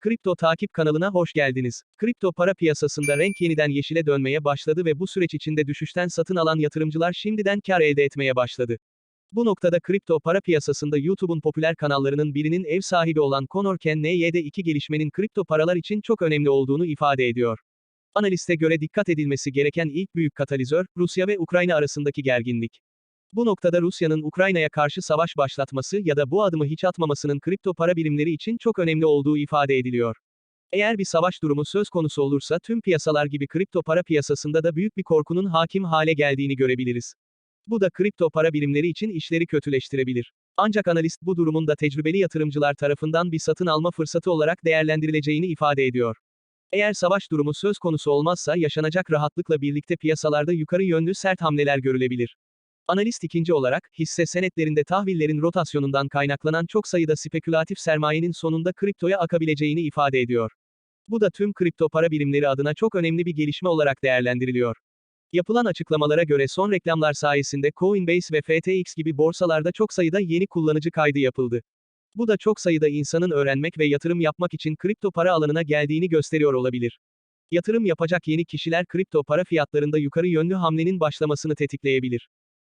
Kripto takip kanalına hoş geldiniz. Kripto para piyasasında renk yeniden yeşile dönmeye başladı ve bu süreç içinde düşüşten satın alan yatırımcılar şimdiden kar elde etmeye başladı. Bu noktada kripto para piyasasında YouTube'un popüler kanallarının birinin ev sahibi olan Conor Ken NY'de iki gelişmenin kripto paralar için çok önemli olduğunu ifade ediyor. Analiste göre dikkat edilmesi gereken ilk büyük katalizör, Rusya ve Ukrayna arasındaki gerginlik. Bu noktada Rusya'nın Ukrayna'ya karşı savaş başlatması ya da bu adımı hiç atmamasının kripto para birimleri için çok önemli olduğu ifade ediliyor. Eğer bir savaş durumu söz konusu olursa tüm piyasalar gibi kripto para piyasasında da büyük bir korkunun hakim hale geldiğini görebiliriz. Bu da kripto para birimleri için işleri kötüleştirebilir. Ancak analist bu durumun da tecrübeli yatırımcılar tarafından bir satın alma fırsatı olarak değerlendirileceğini ifade ediyor. Eğer savaş durumu söz konusu olmazsa yaşanacak rahatlıkla birlikte piyasalarda yukarı yönlü sert hamleler görülebilir. Analist ikinci olarak, hisse senetlerinde tahvillerin rotasyonundan kaynaklanan çok sayıda spekülatif sermayenin sonunda kriptoya akabileceğini ifade ediyor. Bu da tüm kripto para birimleri adına çok önemli bir gelişme olarak değerlendiriliyor. Yapılan açıklamalara göre son reklamlar sayesinde Coinbase ve FTX gibi borsalarda çok sayıda yeni kullanıcı kaydı yapıldı. Bu da çok sayıda insanın öğrenmek ve yatırım yapmak için kripto para alanına geldiğini gösteriyor olabilir. Yatırım yapacak yeni kişiler kripto para fiyatlarında yukarı yönlü hamlenin başlamasını tetikleyebilir.